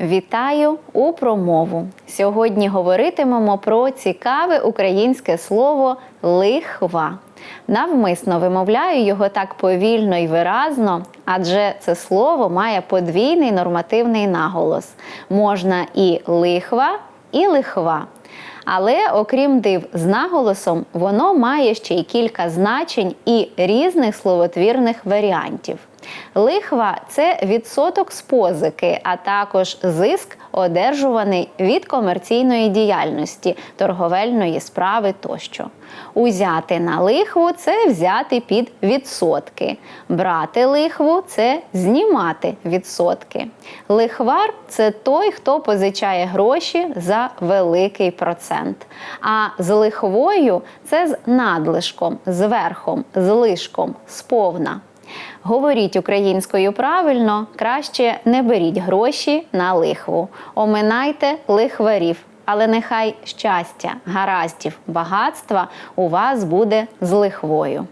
Вітаю у промову. Сьогодні говоритимемо про цікаве українське слово лихва. Навмисно вимовляю його так повільно і виразно, адже це слово має подвійний нормативний наголос. Можна і лихва, і лихва. Але окрім див з наголосом, воно має ще й кілька значень і різних словотвірних варіантів. Лихва це відсоток з позики, а також зиск, одержуваний від комерційної діяльності, торговельної справи тощо. Узяти на лихву це взяти під відсотки. Брати лихву це знімати відсотки. Лихвар це той, хто позичає гроші за великий процент. А з лихвою це з надлишком, з верхом, з лишком, сповна. Говоріть українською правильно, краще не беріть гроші на лихву. Оминайте лихварів, але нехай щастя, гараздів, багатства у вас буде з лихвою.